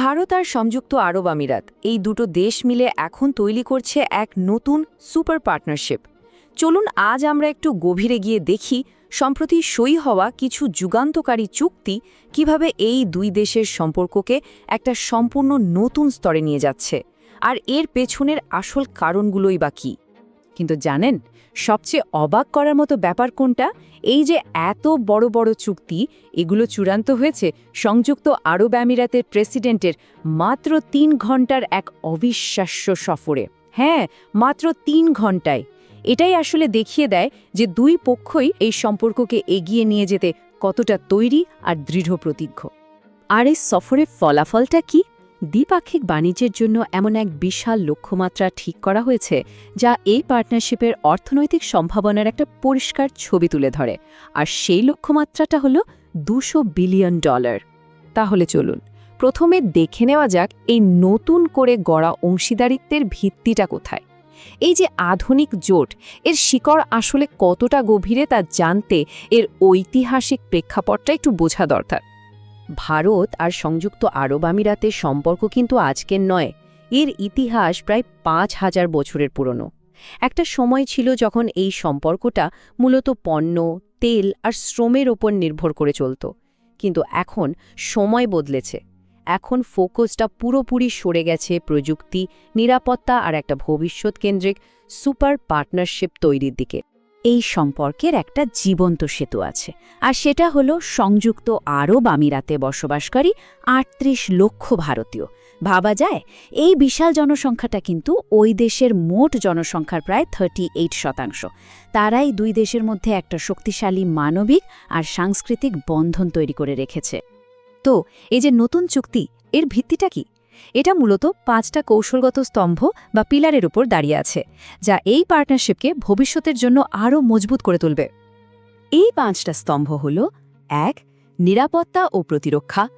ভারত আর সংযুক্ত আরব আমিরাত এই দুটো দেশ মিলে এখন তৈরি করছে এক নতুন সুপার পার্টনারশিপ। চলুন আজ আমরা একটু গভীরে গিয়ে দেখি, সম্প্রতি সই হওয়া কিছু যুগান্তকারী চুক্তি কীভাবে এই দুই দেশের সম্পর্ককে একটা সম্পূর্ণ নতুন স্তরে নিয়ে যাচ্ছে, আর এর পেছনের আসল কারণগুলোই বা কী। কিন্তু জানেন, সবচেয়ে অবাক করার মতো ব্যাপার কোনটা? এই যে এত বড় বড় চুক্তি, এগুলো চূড়ান্ত হয়েছে সংযুক্ত আরব আমিরাতের প্রেসিডেন্টের মাত্র তিন ঘণ্টার এক অবিশ্বাস্য সফরে। হ্যাঁ মাত্র তিন ঘন্টায় এটাই আসলে দেখিয়ে দেয় যে দুই পক্ষই এই সম্পর্ককে এগিয়ে নিয়ে যেতে কতটা তৈরি আর দৃঢ় প্রতিজ্ঞ আর এই সফরের ফলাফলটা কি? দ্বিপাক্ষিক বাণিজ্যের জন্য এমন এক বিশাল লক্ষ্যমাত্রা ঠিক করা হয়েছে, যা এই পার্টনারশিপের অর্থনৈতিক সম্ভাবনার একটা পরিষ্কার ছবি তুলে ধরে। আর সেই লক্ষ্যমাত্রাটা হল দুশো বিলিয়ন ডলার। তাহলে চলুন, প্রথমে দেখে নেওয়া যাক এই নতুন করে গড়া অংশীদারিত্বের ভিত্তিটা কোথায়। এই যে আধুনিক জোট, এর শিকড় আসলে কতটা গভীরে তা জানতে এর ঐতিহাসিক প্রেক্ষাপটটা একটু বোঝা দরকার। ভারত আর সংযুক্ত আরব আমিরাতের সম্পর্ক কিন্তু আজকের নয়, এর ইতিহাস প্রায় পাঁচ হাজার বছরের পুরনো। একটা সময় ছিল যখন এই সম্পর্কটা মূলত পণ্য, তেল আর শ্রমের ওপর নির্ভর করে চলত। কিন্তু এখন সময় বদলেছে। এখন ফোকাসটা পুরোপুরি সরে গেছে প্রযুক্তি, নিরাপত্তা আর একটা ভবিষ্যৎ কেন্দ্রিক সুপার পার্টনারশিপ তৈরির দিকে। এই সম্পর্কের একটা জীবন্ত সেতু আছে। আর সেটা হলো সংযুক্ত আরব আমিরাতে বসবাসকারী আটত্রিশ লক্ষ ভারতীয়। ভাবা যায়, এই বিশাল জনসংখ্যাটা কিন্তু ওই দেশের মোট জনসংখ্যার প্রায় থার্টি এইট শতাংশ। তারাই দুই দেশের মধ্যে একটা শক্তিশালী মানবিক আর সাংস্কৃতিক বন্ধন তৈরি করে রেখেছে। তো, এই যে নতুন চুক্তি, এর ভিত্তিটা কি? এটা মূলত পাঁচটা কৌশলগত স্তম্ভ বা পিলারের উপর দাঁড়িয়ে আছে, যা এই পার্টনারশিপকে ভবিষ্যতের জন্য আরও মজবুত করে তুলবে। এই পাঁচটা স্তম্ভ হল, এক, নিরাপত্তা ও প্রতিরক্ষা,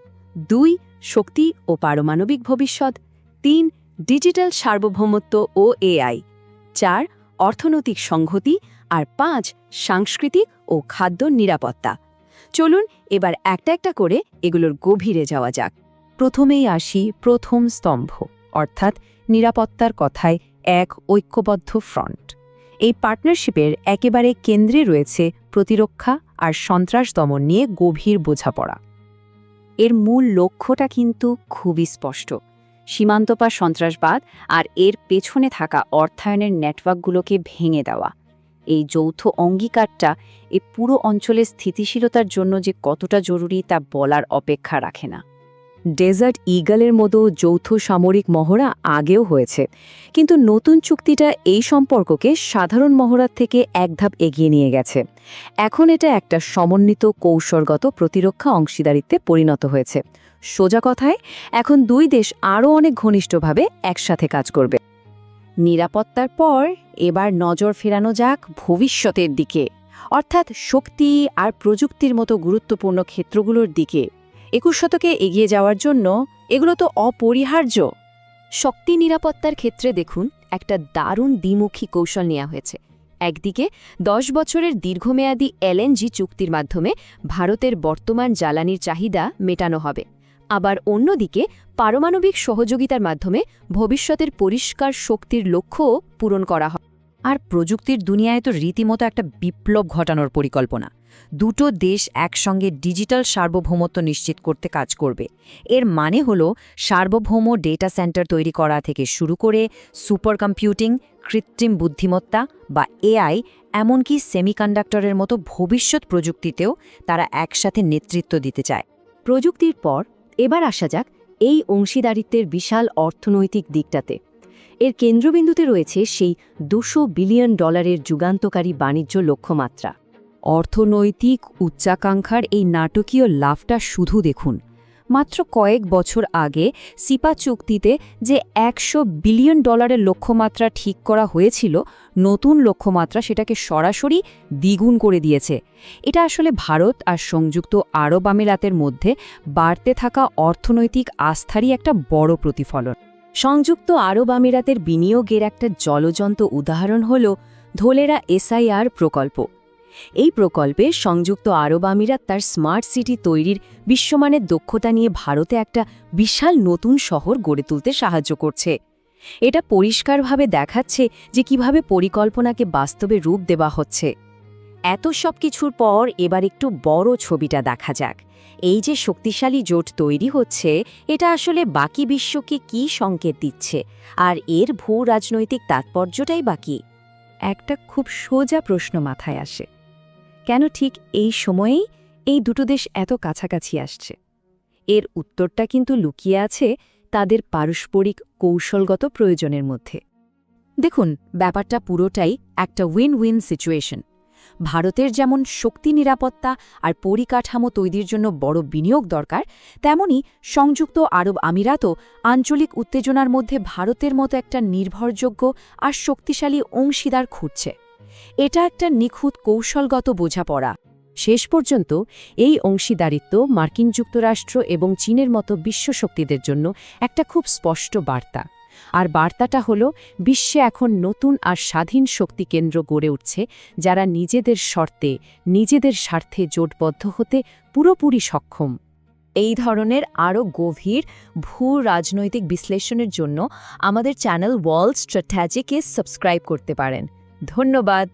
দুই, শক্তি ও পারমাণবিক ভবিষ্যৎ, তিন, ডিজিটাল সার্বভৌমত্ব ও এআই, চার, অর্থনৈতিক সংহতি, আর পাঁচ, সাংস্কৃতিক ও খাদ্য নিরাপত্তা। চলুন এবার একটা একটা করে এগুলোর গভীরে যাওয়া যাক। প্রথমেই আসি প্রথম স্তম্ভ, অর্থাৎ নিরাপত্তার কথায় এক ঐক্যবদ্ধ ফ্রন্ট। এই পার্টনারশিপের একেবারে কেন্দ্রে রয়েছে প্রতিরক্ষা আর সন্ত্রাস দমন নিয়ে গভীর বোঝাপড়া। এর মূল লক্ষ্যটা কিন্তু খুবই স্পষ্ট। সীমান্তপার সন্ত্রাসবাদ আর এর পেছনে থাকা অর্থায়নের নেটওয়ার্কগুলোকে ভেঙে দেওয়া। এই যৌথ অঙ্গীকারটা এ পুরো অঞ্চলের স্থিতিশীলতার জন্য যে কতটা জরুরি তা বলার অপেক্ষা রাখে না। ডেজার্ট ইগলের মতো যৌথ সামরিক মহড়া আগেও হয়েছে। কিন্তু নতুন চুক্তিটা এই সম্পর্ককে সাধারণ মহড়ার থেকে এক ধাপ এগিয়ে নিয়ে গেছে। এখন এটা একটা সমন্বিত কৌশলগত প্রতিরক্ষা অংশীদারিত্বে পরিণত হয়েছে। সোজা কথায়, এখন দুই দেশ আরও অনেক ঘনিষ্ঠভাবে একসাথে কাজ করবে। নিরাপত্তার পর এবার নজর ফেরানো যাক ভবিষ্যতের দিকে। অর্থাৎ শক্তি আর প্রযুক্তির মতো গুরুত্বপূর্ণ ক্ষেত্রগুলোর দিকে। একুশ শতকে এগিয়ে যাওয়ার জন্য এগুলো তো অপরিহার্য। শক্তি নিরাপত্তার ক্ষেত্রে দেখুন, একটা দারুণ দ্বিমুখী কৌশল নেওয়া হয়েছে। একদিকে, দশ বছরের দীর্ঘমেয়াদী এলএনজি চুক্তির মাধ্যমে ভারতের বর্তমান জ্বালানির চাহিদা মেটানো হবে। আবার অন্যদিকে, পারমাণবিক সহযোগিতার মাধ্যমে ভবিষ্যতের পরিষ্কার শক্তির লক্ষ্যও পূরণ করা হয় আর প্রযুক্তির দুনিয়ায় তো রীতিমতো একটা বিপ্লব ঘটানোর পরিকল্পনা। দুটো দেশ একসঙ্গে ডিজিটাল সার্বভৌমত্ব নিশ্চিত করতে কাজ করবে। এর মানে হল সার্বভৌম ডেটা সেন্টার তৈরি করা থেকে শুরু করে সুপার কম্পিউটিং, কৃত্রিম বুদ্ধিমত্তা বা এআই, এমনকি সেমিকন্ডাক্টরের মতো ভবিষ্যৎ প্রযুক্তিতেও তারা একসাথে নেতৃত্ব দিতে চায়। প্রযুক্তির পর এবার আসা যাক এই অংশীদারিত্বের বিশাল অর্থনৈতিক দিকটাতে। এর কেন্দ্রবিন্দুতে রয়েছে সেই দুশো বিলিয়ন ডলারের যুগান্তকারী বাণিজ্য লক্ষ্যমাত্রা। অর্থনৈতিক উচ্চাকাঙ্ক্ষার এই নাটকীয় লাভটা শুধু দেখুন। মাত্র কয়েক বছর আগে সিপা চুক্তিতে যে একশো বিলিয়ন ডলারের লক্ষ্যমাত্রা ঠিক করা হয়েছিল, নতুন লক্ষ্যমাত্রা সেটাকে সরাসরি দ্বিগুণ করে দিয়েছে। এটা আসলে ভারত আর সংযুক্ত আরব আমিরাতের মধ্যে বাড়তে থাকা অর্থনৈতিক আস্থারই একটা বড় প্রতিফলন। সংযুক্ত আরব আমিরাতের বিনিয়োগের একটা জলজন্ত উদাহরণ হল ধোলেরা এসআইআর প্রকল্প। এই প্রকল্পে সংযুক্ত আরব আমিরাত তার স্মার্ট সিটি তৈরির বিশ্বমানের দক্ষতা নিয়ে ভারতে একটা বিশাল নতুন শহর গড়ে তুলতে সাহায্য করছে। এটা পরিষ্কারভাবে দেখাচ্ছে যে কীভাবে পরিকল্পনাকে বাস্তবে রূপ দেওয়া হচ্ছে। এত সব কিছুর পর এবার একটু বড় ছবিটা দেখা যাক। এই যে শক্তিশালী জোট তৈরি হচ্ছে, এটা আসলে বাকি বিশ্বকে কি সংকেত দিচ্ছে? আর এর ভূ রাজনৈতিক তাৎপর্যটাই বাকি একটা খুব সোজা প্রশ্ন মাথায় আসে। কেন ঠিক এই সময়েই এই দুটো দেশ এত কাছাকাছি আসছে? এর উত্তরটা কিন্তু লুকিয়ে আছে তাদের পারস্পরিক কৌশলগত প্রয়োজনের মধ্যে। দেখুন, ব্যাপারটা পুরোটাই একটা উইন উইন সিচুয়েশন ভারতের যেমন শক্তি নিরাপত্তা আর পরিকাঠামো তৈরির জন্য বড় বিনিয়োগ দরকার, তেমনি সংযুক্ত আরব আমিরাতও আঞ্চলিক উত্তেজনার মধ্যে ভারতের মতো একটা নির্ভরযোগ্য আর শক্তিশালী অংশীদার খুঁজছে। এটা একটা নিখুঁত কৌশলগত বোঝাপড়া। শেষ পর্যন্ত এই অংশীদারিত্ব মার্কিন যুক্তরাষ্ট্র এবং চীনের মতো বিশ্বশক্তিদের জন্য একটা খুব স্পষ্ট বার্তা। আর বার্তাটা হল, বিশ্বে এখন নতুন আর স্বাধীন শক্তি কেন্দ্র গড়ে উঠছে, যারা নিজেদের শর্তে, নিজেদের স্বার্থে জোটবদ্ধ হতে পুরোপুরি সক্ষম। এই ধরনের আরও গভীর ভূ রাজনৈতিক বিশ্লেষণের জন্য আমাদের চ্যানেল ওয়ার্ল্ড স্ট্র্যাটাজিকে সাবস্ক্রাইব করতে পারেন। ধন্যবাদ।